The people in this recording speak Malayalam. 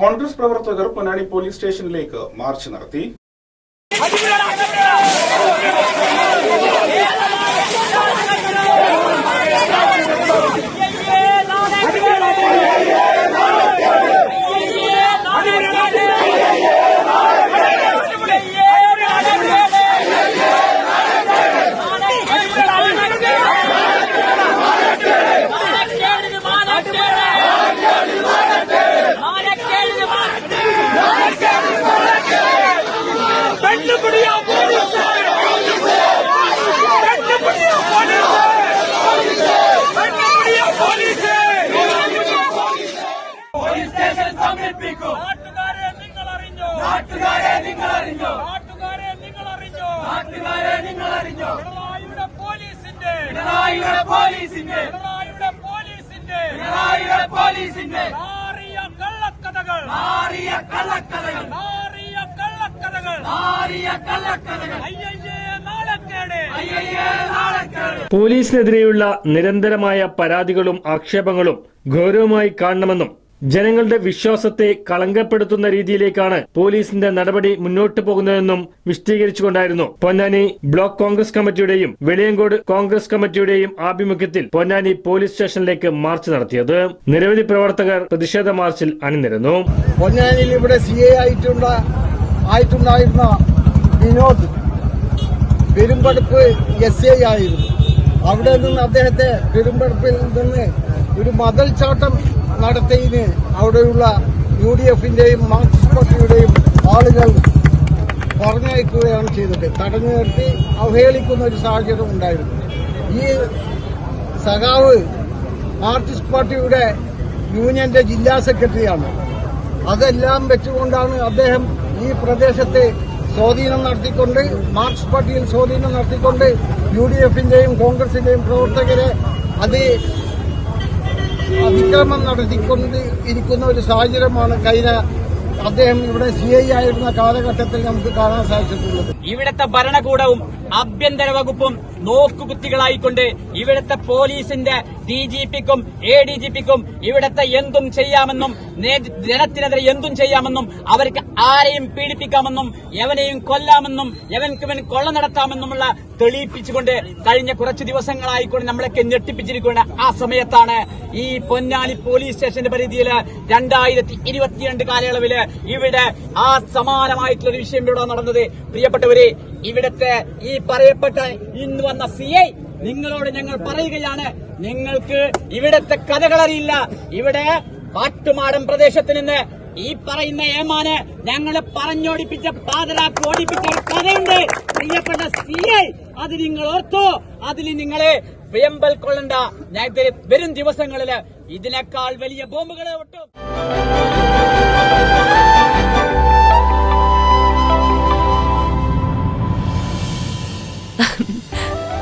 കോൺഗ്രസ് പ്രവർത്തകർ പൊന്നാനി പോലീസ് സ്റ്റേഷനിലേക്ക് മാർച്ച് നടത്തി. സ്റ്റേഷൻ നാട്ടുകാരെ നിങ്ങൾ അറിഞ്ഞോ നാട്ടുകാരെ നിങ്ങൾ അറിഞ്ഞോ നാട്ടുകാരെ നിങ്ങൾ അറിഞ്ഞോ നാട്ടുകാരെ നിങ്ങൾ അറിഞ്ഞോ പിണറായിയുടെ പോലീസിന്റെ. പിണറായിയുടെ പോലീസിന്റെ. പിണറായിയുടെ പോലീസിന്റെ. പിണറായിയുടെ പോലീസിന്റെ. മാറിയ കള്ളക്കഥകൾ. മാറിയ കള്ളക്കഥകൾ. മാറിയ കള്ളക്കഥകൾ. മാറിയ കള്ളക്കഥകൾ. അയ്യയ്യേ നാളക്കേട് അയ്യയ്യേ നാളക്കേട് പോലീസിനെതിരെയുള്ള നിരന്തരമായ പരാതികളും ആക്ഷേപങ്ങളും ഗൗരവമായി കാണണമെന്നും ജനങ്ങളുടെ വിശ്വാസത്തെ കളങ്കപ്പെടുത്തുന്ന രീതിയിലേക്കാണ് പോലീസിന്റെ നടപടി മുന്നോട്ട് പോകുന്നതെന്നും വിശദീകരിച്ചുകൊണ്ടായിരുന്നു. പൊന്നാനി ബ്ലോക്ക് കോൺഗ്രസ് കമ്മിറ്റിയുടെയും വെളിയങ്കോട് കോൺഗ്രസ് കമ്മിറ്റിയുടെയും ആഭിമുഖ്യത്തിൽ പൊന്നാനി പോലീസ് സ്റ്റേഷനിലേക്ക് മാർച്ച് നടത്തിയത്. നിരവധി പ്രവർത്തകർ പ്രതിഷേധ മാർച്ചിൽ അണിനിരന്നു. പൊന്നാനിയിൽ ഇവിടെ സി എ ആയിട്ടുണ്ടായിരുന്ന വിനോദ് പെരുമ്പടുപ്പ് എസ് എ ആയിരുന്നു. അവിടെ നിന്ന് അദ്ദേഹത്തെ പെരുമ്പടുപ്പിൽ നിന്ന് ഒരു മതൽ ചാട്ടം നടത്തിയതിന് അവിടെയുള്ള യു ഡി എഫിന്റെയും മാർക്സിസ്റ്റ് പാർട്ടിയുടെയും ആളുകൾ പറഞ്ഞയക്കുകയാണ് ചെയ്തത്. തടഞ്ഞു നിർത്തി അവഹേളിക്കുന്ന ഒരു സാഹചര്യം ഉണ്ടായിരുന്നു. ഈ സഖാവ് മാർക്സിസ്റ്റ് പാർട്ടിയുടെ യൂണിയന്റെ ജില്ലാ സെക്രട്ടറിയാണ്. അതെല്ലാം വെച്ചുകൊണ്ടാണ് അദ്ദേഹം ഈ പ്രദേശത്ത് സ്വാധീനം നടത്തിക്കൊണ്ട് മാർക്സ് പാർട്ടിയിൽ സ്വാധീനം നടത്തിക്കൊണ്ട് യു ഡി എഫിന്റെയും കോൺഗ്രസിന്റെയും പ്രവർത്തകരെ അത് അതിക്രമം നടത്തിക്കൊണ്ട് ഇരിക്കുന്ന ഒരു സാഹചര്യമാണ് കൈന അദ്ദേഹം ഇവിടെ സി ഐ ആയിരുന്ന കാലഘട്ടത്തിൽ നമുക്ക് കാണാൻ സാധിച്ചിട്ടുള്ളത്. ഇവിടത്തെ ഭരണകൂടവും ആഭ്യന്തര വകുപ്പും നോക്കുകുത്തികളായിക്കൊണ്ട് ഇവിടുത്തെ പോലീസിന്റെ ഡി ജി പിക്കും എ ഡി ജി പിക്കും ഇവിടുത്തെ എന്തും ചെയ്യാമെന്നും ജനത്തിനെതിരെ എന്തും ചെയ്യാമെന്നും അവർക്ക് ആരെയും പീഡിപ്പിക്കാമെന്നും എവനെയും കൊല്ലാമെന്നും എവൻക്കുവൻ കൊള്ള നടത്താമെന്നുമുള്ള തെളിയിപ്പിച്ചുകൊണ്ട് കഴിഞ്ഞ കുറച്ച് ദിവസങ്ങളായിക്കൊണ്ട് നമ്മളൊക്കെ ഞെട്ടിപ്പിച്ചിരിക്കുന്ന ആ സമയത്താണ് ഈ പൊന്നാനി പോലീസ് സ്റ്റേഷന്റെ പരിധിയിൽ രണ്ടായിരത്തി ഇരുപത്തിരണ്ട് കാലയളവിൽ ഇവിടെ ആ സമാനമായിട്ടുള്ള ഒരു വിഷയം ഇവിടെ നടന്നത്. പ്രിയപ്പെട്ടവരെ ഇവിടുത്തെ ഈ പറയപ്പെട്ട ഇന്ന് വന്ന സി ഐ നിങ്ങളോട് ഞങ്ങൾ പറയുകയാണ്. നിങ്ങൾക്ക് ഇവിടത്തെ കഥകൾ അറിയില്ല. ഇവിടെ കാട്ടുമാടം പ്രദേശത്ത് നിന്ന് ഈ പറയുന്ന ഏമാന് ഞങ്ങളെ പറഞ്ഞോടിപ്പിച്ച പാതരാക്ക് ഓടിപ്പിച്ച ഒരു കഥയുണ്ട്. പ്രിയപ്പെട്ട സി ഐ അത് നിങ്ങൾ ഓർത്തോ. അതിൽ നിങ്ങളെ വിയമ്പൽ കൊള്ളണ്ട. ഞാൻ വരും ദിവസങ്ങളിൽ ഇതിനേക്കാൾ വലിയ ബോംബുകളെ ഒട്ടും